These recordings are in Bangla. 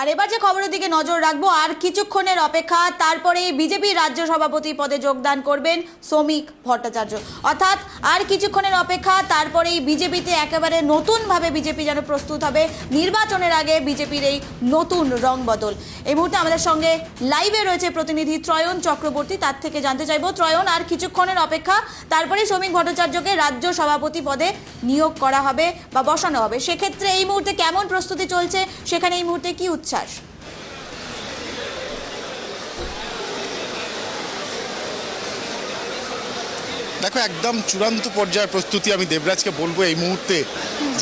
আর এবার যে খবরের দিকে নজর রাখব, আর কিছুক্ষণের অপেক্ষা তারপরে বিজেপি রাজ্য সভাপতি পদে যোগদান করবেন শ্রমিক ভট্টাচার্য। অর্থাৎ আর কিছুক্ষণের অপেক্ষা, তারপরেই বিজেপিতে একেবারে নতুনভাবে বিজেপি যেন প্রস্তুত হবে। নির্বাচনের আগে বিজেপির এই নতুন রং বদল। এই মুহূর্তে আমাদের সঙ্গে লাইভে রয়েছে প্রতিনিধি ত্রয়ন চক্রবর্তী, তার থেকে জানতে চাইব, ত্রয়ন, আর কিছুক্ষণের অপেক্ষা তারপরে শ্রমিক ভট্টাচার্যকে রাজ্য সভাপতি পদে নিয়োগ করা হবে বা বসানো হবে। সেক্ষেত্রে এই মুহূর্তে কেমন প্রস্তুতি চলছে? সেখানে এই মুহূর্তে কি উচ্ছ্বাস। দেখো একদম চূড়ান্ত পর্যায়ের প্রস্তুতি আমি দেবরাজকে বলব এই মুহূর্তে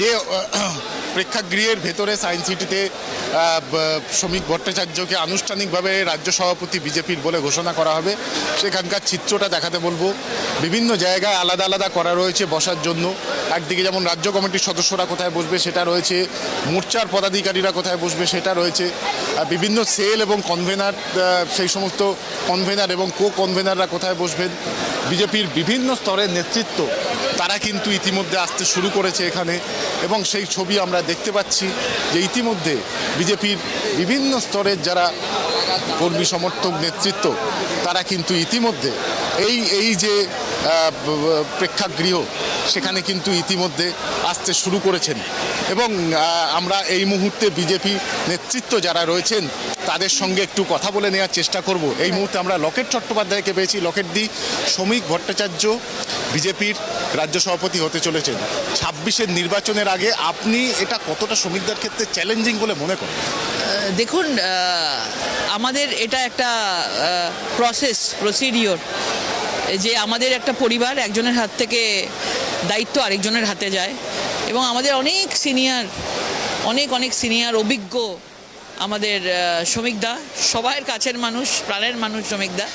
যে প্রেক্ষাগৃহের ভেতরে সায়েন্স সিটিতে শ্রমিক ভট্টাচার্যকে আনুষ্ঠানিকভাবে রাজ্য সভাপতি বিজেপির বলে ঘোষণা করা হবে। সেখানকার চিত্রটা দেখাতে বলব। বিভিন্ন জায়গায় আলাদা আলাদা করা রয়েছে বসার জন্য। একদিকে যেমন রাজ্য কমিটির সদস্যরা কোথায় বসবে সেটা রয়েছে, মোর্চার পদাধিকারীরা কোথায় বসবে সেটা রয়েছে। বিভিন্ন সেল এবং কনভেনার সেই সমস্ত কনভেনার এবং কো কনভেনাররা কোথায় বসবেন? বিজেপির বিভিন্ন স্তরের নেতৃত্ব তারা কিন্তু ইতিমধ্যে আসতে শুরু করেছে এখানে এবং সেই ছবি আমরা দেখতে পাচ্ছি যে ইতিমধ্যে বিজেপির বিভিন্ন স্তরের যারা কর্মী সমর্থক নেতৃত্ব, তারা কিন্তু ইতিমধ্যে এই এই যে প্রেক্ষাগৃহ, সেখানে কিন্তু ইতিমধ্যে আসতে শুরু করেছেন। এবং আমরা এই মুহূর্তে বিজেপি নেতৃত্ব যারা রয়েছেন, তাদের সঙ্গে একটু কথা বলে নেওয়ার চেষ্টা করব। এই মুহূর্তে আমরা লকেট চট্টোপাধ্যায়কে পেয়েছি। লকেট দি, শ্রমিক ভট্টাচার্য বিজেপির রাজ্য সভাপতি হতে চলেছেন। ছাব্বিশের নির্বাচনের আগে আপনি এটা কতটা শ্রমিকদের ক্ষেত্রে চ্যালেঞ্জিং বলে মনে করেন? দেখুন আমাদের এটা একটা প্রসেস প্রসিডিওর যে আমাদের একটা পরিবার একজনের হাত থেকে দায়িত্ব আরেকজনের হাতে যায় এবং আমাদের অনেক সিনিয়র অনেক অনেক সিনিয়র অভিজ্ঞ আমাদের শ্রমিকদা সবার কাছের মানুষ, প্রাণের মানুষ শ্রমিকদা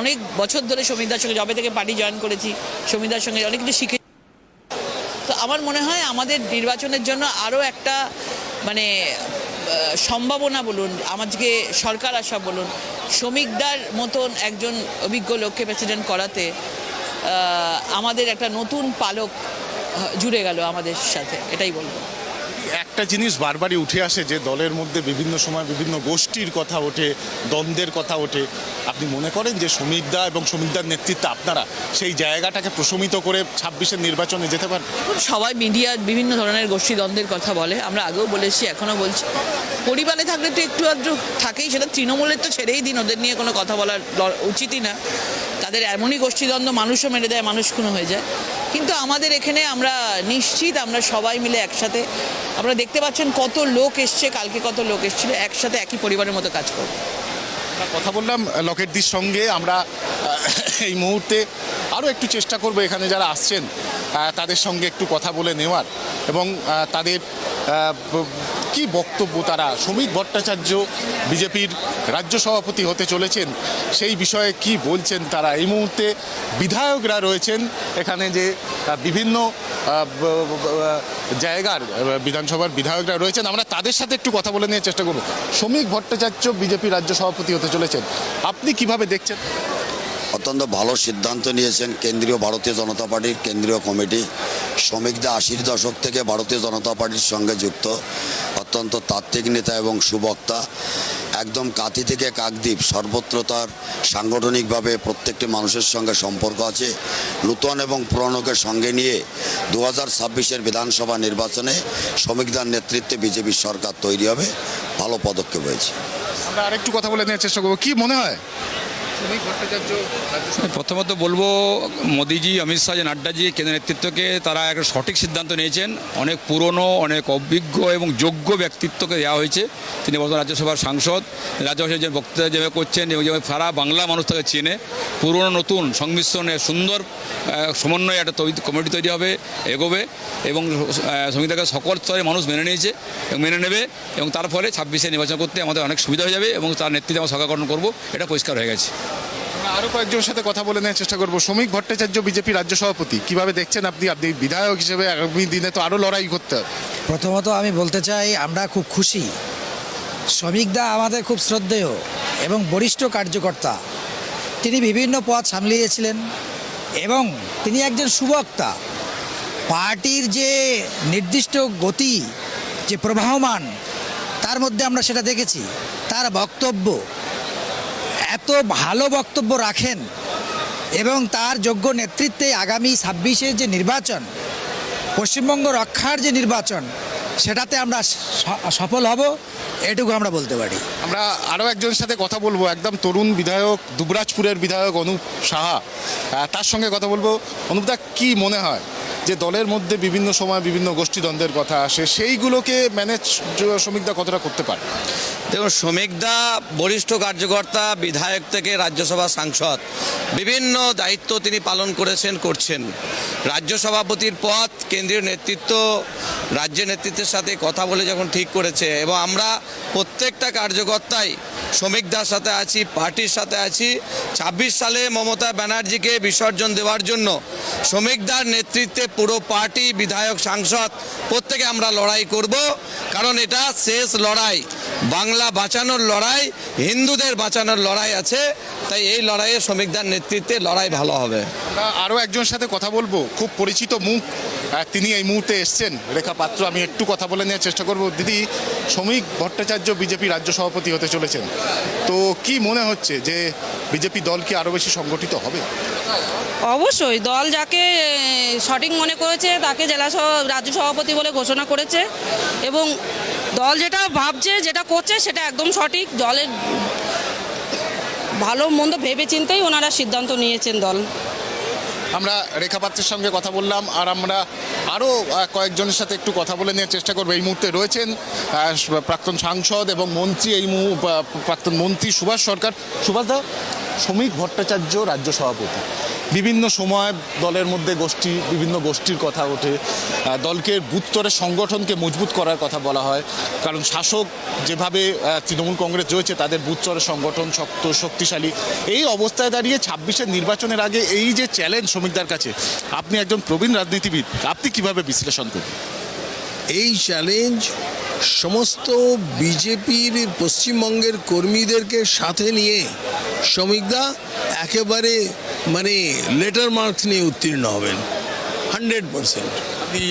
অনেক বছর ধরে শ্রমিকদার সঙ্গে জবে থেকে পার্টি জয়েন করেছি শ্রমিকদার সঙ্গে অনেক কিছু শিখে তো আমার মনে হয় আমাদের নির্বাচনের জন্য আরও একটা মানে সম্ভাবনা বলুন, আমাদেরকে সরকার আসা বলুন, শ্রমিকদার মতন একজন অভিজ্ঞ লোককে প্রেসিডেন্ট করাতে আমাদের একটা নতুন পালক জুড়ে গেল আমাদের সাথে, এটাই বলব। একটা জিনিস বারবারই উঠে আসে যে দলের মধ্যে বিভিন্ন সময় বিভিন্ন গোষ্ঠীর কথা ওঠে, দ্বন্দ্বের কথা ওঠে। আপনি মনে করেন যে শ্রমিকদা এবং শ্রমিকদার নেতৃত্বে আপনারা সেই জায়গাটাকে প্রশমিত করে ছাব্বিশের নির্বাচনে যেতে পারেন? সবাই মিডিয়া বিভিন্ন ধরনের গোষ্ঠী দ্বন্দ্বের কথা বলে। আমরা আগেও বলেছি, এখনও বলছি। পরিবারে থাকলে তো একটু আধটু থাকেই, সেটা তৃণমূলের তো ছেড়েই দিন, ওদের নিয়ে কোনো কথা বলার উচিতই না। তাদের এমনই গোষ্ঠীদ্বন্দ্ব মানুষও মেরে দেয়, মানুষ খুনো হয়ে যায়। কিন্তু আমাদের এখানে আমরা নিশ্চিত, আমরা সবাই মিলে একসাথে আপনারা দেখতে পাচ্ছেন কত লোক এসছে, কালকে কত লোক এসছিল, একসাথে একই পরিবারের মতো কাজ করব। কথা বললাম লকেটদির সঙ্গে, আমরা এই মুহূর্তে আরও একটু চেষ্টা করব এখানে যারা আসছেন তাদের সঙ্গে একটু কথা বলে নেওয়ার এবং তাদের কি বক্তব্য তারা? শ্রমিক ভট্টাচার্য বিজেপির রাজ্য সভাপতি হতে চলেছেন, সেই বিষয়ে কি বলছেন তারা? এই মুহূর্তে বিধায়করা রয়েছেন এখানে যে বিভিন্ন জায়গার বিধানসভার বিধায়করা রয়েছেন। আমরা তাদের সাথে একটু কথা বলে নেওয়ার চেষ্টা করব। শ্রমিক ভট্টাচার্য বিজেপি রাজ্য সভাপতি হতে চলেছেন, আপনি কীভাবে দেখছেন? অত্যন্ত ভালো সিদ্ধান্ত নিয়েছেন কেন্দ্রীয় ভারতীয় জনতা পার্টির কেন্দ্রীয় কমিটি। শ্রমিকদের আশির দশক থেকে ভারতীয় জনতা পার্টির সঙ্গে যুক্ত। অত্যন্ত তাত্ত্বিক নেতা এবং সুবক্তা, একদম কাতি থেকে কাকদ্বীপ, সর্বত্র তার সাংগঠনিকভাবে প্রত্যেকটি মানুষের সঙ্গে সম্পর্ক আছে। নূতন এবং পুরনোকে সঙ্গে নিয়ে দু হাজার ছাব্বিশের বিধানসভা নির্বাচনে শ্রমিকদের নেতৃত্বে বিজেপির সরকার তৈরি হবে। ভালো পদক্ষেপ হয়েছে। আমরা আরেকটু কথা বলে নেওয়ার চেষ্টা করব। কি মনে হয়? প্রথমত বলব, মোদিজি, অমিত শাহ, যে নাড্ডাজি, কেন্দ্র নেতৃত্বকে তারা একটা সঠিক সিদ্ধান্ত নিয়েছেন। অনেক পুরনো, অনেক অভিজ্ঞ এবং যোগ্য ব্যক্তিত্বকে দেওয়া হয়েছে। তিনি বর্তমান রাজ্যসভার সাংসদ। রাজ্যসভায় যে বক্তৃতা যেভাবে করছেন এবং যেভাবে সারা বাংলা মানুষ তাকে চেনে, পুরনো, নতুন, সংমিশ্রণে সুন্দর সমন্বয়ে একটা তৈরি, কমিটি তৈরি হবে, এগোবে এবং সংহিতাকে সকল স্তরে মানুষ মেনে নিয়েছে এবং মেনে নেবে এবং তার ফলে ছাব্বিশে নির্বাচন করতে আমাদের অনেক সুবিধা হয়ে যাবে এবং তার নেতৃত্বে আমরা গঠন করব, এটা পরিষ্কার হয়ে গেছে। আরও কয়েকজনের সাথে কথা বলে নেওয়ার চেষ্টা করব। শ্রমিক ভট্টাচার্য, বিজেপি রাজ্য সভাপতি, কীভাবে দেখছেন আপনি? আপনি বিধায়ক হিসেবে আগামী দিনে তো আরও লড়াই করতে হবে। প্রথমত আমি বলতে চাই, আমরা খুব খুশি। শ্রমিকদা আমাদের খুব শ্রদ্ধেয় এবং বরিষ্ঠ কার্যকর্তা। তিনি বিভিন্ন পদ সামলিয়েছিলেন এবং তিনি একজন সুবক্তা। পার্টির যে নির্দিষ্ট গতি, যে প্রবাহমান, তার মধ্যে আমরা সেটা দেখেছি। তার বক্তব্য এত ভালো বক্তব্য রাখেন এবং তার যোগ্য নেতৃত্বে আগামী ছাব্বিশে যে নির্বাচন, পশ্চিমবঙ্গ রক্ষার যে নির্বাচন, সেটাতে আমরা সফল হব, এটুকু আমরা বলতে পারি। আমরা আরও একজনের সাথে কথা বলব, একদম তরুণ বিধায়ক, দুবরাজপুরের বিধায়ক অনুপ সাহা। তার সঙ্গে কথা বলব। অনুপদা কি মনে হয়? যে দলের মধ্যে বিভিন্ন সময় বিভিন্ন গোষ্ঠীদ্বন্দ্বের কথা আসে, সেইগুলোকে ম্যানেজ শ্রমিকদা কতটা করতে পারে? দেখুন, শ্রমিকদা বরিষ্ঠ কার্যকর্তা, বিধায়ক থেকে রাজ্যসভা সাংসদ, বিভিন্ন দায়িত্ব তিনি পালন করেছেন, করছেন। রাজ্য সভাপতির পদ, কেন্দ্রীয় নেতৃত্ব রাজ্য নেতৃত্বের সাথে কথা বলে যখন ঠিক করেছে, এবং আমরা প্রত্যেকটা কার্যকর্তাই শ্রমিকদার সাথে আছি, পার্টির সাথে আছি, ছাব্বিশ সালে মমতা ব্যানার্জিকে বিসর্জন দেওয়ার জন্য শ্রমিকদার নেতৃত্বে পুরো পার্টি, বিধায়ক, সাংসদ, প্রত্যেকে আমরা লড়াই করব। কারণ এটা শেষ লড়াই। বাংলা বাঁচানোর লড়াই, হিন্দুদের বাঁচানোর লড়াই আছে। তাই এই লড়াইয়ে শ্রমিকদার নেতৃত্বে লড়াই ভালো হবে। আরও একজনের সাথে কথা বলব। খুব পরিচিত মুখ। তিনি এই মুহূর্তে এসছেন। রেখা পাত্র, আমি একটু কথা বলে নেওয়ার চেষ্টা করব। দিদি, শ্রমিক ভট্টাচার্য বিজেপি রাজ্য সভাপতি হতে চলেছেন। তো কি মনে হচ্ছে যে বিজেপি দল কি আরও বেশি সংগঠিত হবে? অবশ্যই, দল যাকে সঠিক মনে করেছে, তাকে জেলা রাজ্য সভাপতি বলে ঘোষণা করেছে। এবং দল যেটা ভাবছে, যেটা করছে, সেটা একদম সঠিক। দলের ভালো মন্দ ভেবে চিন্তেই ওনারা সিদ্ধান্ত নিয়েছেন দল। আমরা রেখা পাত্রের সঙ্গে কথা বললাম, আর আমরা আরও কয়েকজনের সাথে একটু কথা বলে নেওয়ার চেষ্টা করব। এই মুহূর্তে রয়েছেন প্রাক্তন সাংসদ এবং মন্ত্রী, এই প্রাক্তন মন্ত্রী সুভাষ সরকার। সুভাষদা শ্রমিক ভট্টাচার্য রাজ্য সভাপতি। বিভিন্ন সময় দলের মধ্যে গোষ্ঠী, বিভিন্ন গোষ্ঠীর কথা ওঠে। দলকে বুথ স্তরের সংগঠনকে মজবুত করার কথা বলা হয়। কারণ শাসক যেভাবে তৃণমূল কংগ্রেস রয়েছে, তাদের বুথ স্তরের সংগঠন শক্ত, শক্তিশালী। এই অবস্থায় দাঁড়িয়ে ছাব্বিশের নির্বাচনের আগে এই যে চ্যালেঞ্জ শ্রমিকদের কাছে, আপনি একজন প্রবীণ রাজনীতিবিদ, আপনি কীভাবে বিশ্লেষণ করবেন? এই চ্যালেঞ্জ সমস্ত বিজেপির পশ্চিমবঙ্গের কর্মীদেরকে সাথে নিয়ে শ্রমিকদা একেবারে মানে লেটার মার্কস নিয়ে উত্তীর্ণ হবেন হান্ড্রেড পারসেন্ট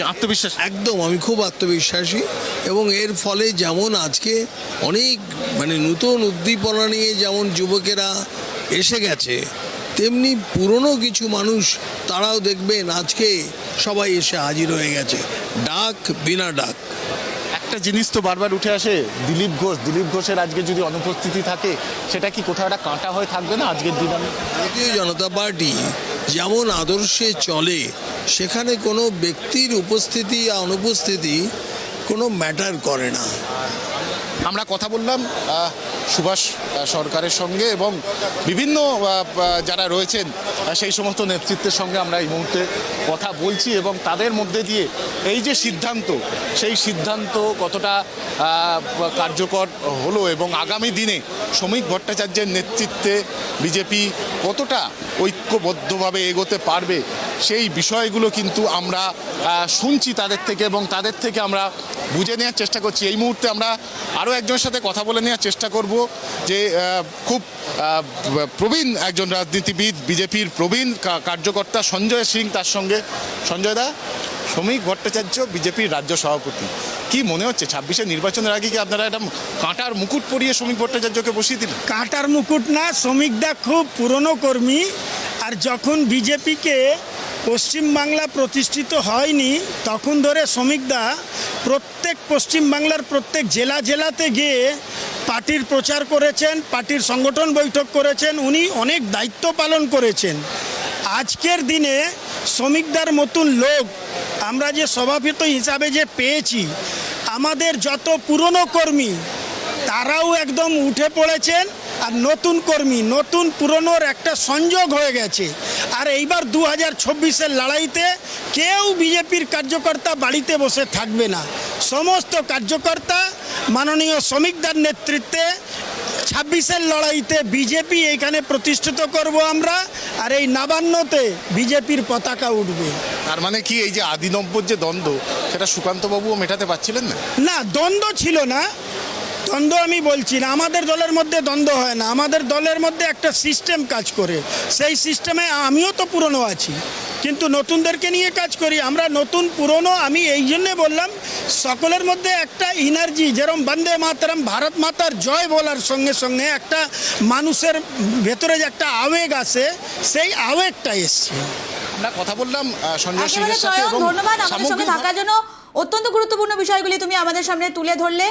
আত্মবিশ্বাস? একদম আমি খুব আত্মবিশ্বাসী। এবং এর ফলে যেমন আজকে অনেক মানে নতুন উদ্দীপনা নিয়ে যেমন যুবকেরা এসে গেছে তেমনি পুরনো কিছু মানুষ তারাও দেখবেন আজকে সবাই এসে হাজির হয়ে গেছে। ডাক বিনা ডাক। একটা জিনিস তো বারবার উঠে আসে দিলীপ ঘোষ। দিলীপ ঘোষের আজকে যদি অনুপস্থিতি থাকে সেটা কি কোথাও একটা কাঁটা হয়ে থাকবে না আজকের দিন? ভারতীয় জনতা পার্টি যেমন আদর্শে চলে সেখানে কোনো ব্যক্তির উপস্থিতি আর অনুপস্থিতি কোনো ম্যাটার করে না। আমরা কথা বললাম সুভাষ সরকারের সঙ্গে এবং বিভিন্ন যারা রয়েছেন সেই সমস্ত নেতৃত্বের সঙ্গে আমরা এই মুহূর্তে কথা বলছি এবং তাদের মধ্যে দিয়ে এই যে সিদ্ধান্ত, সেই সিদ্ধান্ত কতটা কার্যকর হলো এবং আগামী দিনে শ্রমিক ভট্টাচার্যের নেতৃত্বে বিজেপি কতটা ঐক্যবদ্ধভাবে এগোতে পারবে, সেই বিষয়গুলো কিন্তু আমরা শুনছি তাদের থেকে এবং তাদের থেকে আমরা বুঝে নেওয়ার চেষ্টা করছি। এই মুহূর্তে আমরা আরও একজনের সাথে কথা বলে নেওয়ার চেষ্টা করব যে খুব প্রবীণ একজন রাজনীতিবিদ, বিজেপির প্রবীণ কার্যকর্তা সঞ্জয় সিং তার সঙ্গে। সঞ্জয় দা, শ্রমিক ভট্টাচার্য, বিজেপির রাজ্য সভাপতি। কি মনে হচ্ছে, ছাব্বিশে নির্বাচনের আগে কি আপনারা একটা কাঁটার মুকুট পরিয়ে শ্রমিক ভট্টাচার্যকে বসিয়ে দিলেন? কাঁটার মুকুট না শ্রমিকদা খুব পুরনো কর্মী। আর যখন বিজেপিকে পশ্চিমবাংলা প্রতিষ্ঠিত হয়নি, তখন ধরে শ্রমিকদা প্রত্যেক পশ্চিমবাংলার প্রত্যেক জেলা জেলাতে গিয়ে পার্টির প্রচার করেছেন, পার্টির সংগঠন বৈঠক করেছেন, উনি অনেক দায়িত্ব পালন করেছেন। আজকের দিনে শ্রমিকদার মতন লোক আমরা যে সভাপতি হিসাবে যে পেয়েছি, আমাদের যত পুরনো কর্মী তারাও একদম উঠে পড়েছেন আর নতুন কর্মী নতুন পুরনোর একটা সংযোগ হয়ে গেছে। আর এইবার দু হাজার ছাব্বিশের লড়াইতে কেউ বিজেপির কার্যকর্তা বাড়িতে বসে থাকবে না। সমস্ত কার্যকর্তা মাননীয় শ্রমিকদার নেতৃত্বে ছাব্বিশের লড়াইতে বিজেপি এখানে প্রতিষ্ঠিত করব আমরা আর এই নবান্নতে বিজেপির পতাকা উঠবে। তার মানে কি এই যে আদি নব্বর যে দ্বন্দ্ব সেটা সুকান্তবাবুও মেটাতে পারছিলেন না? না দ্বন্দ্ব ছিল না। দ্বন্দ্ব আমি বলছি না আমাদের দলের মধ্যে দ্বন্দ্ব হয় না আমাদের দলের মধ্যে একটা সিস্টেম কাজ করে। সেই সিস্টেমে আমিও তো পুরনো আছি কিন্তু নতুনদেরকে নিয়ে কাজ করি। আমরা নতুন পুরনো আমি এই জন্যে বললাম সকলের মধ্যে একটা এনার্জি যেরকম বন্দে মাতারাম ভারত মাতার জয় বলার সঙ্গে সঙ্গে একটা মানুষের ভেতরে যে একটা আবেগ আছে সেই আবেগটা এসছে। আমরা কথা বললাম সঞ্জয় সাথে এবং ধন্যবাদ। আমাদের সঙ্গে থাকার জন্য অত্যন্ত গুরুত্বপূর্ণ বিষয়গুলি তুমি আমাদের সামনে তুলে ধরলে।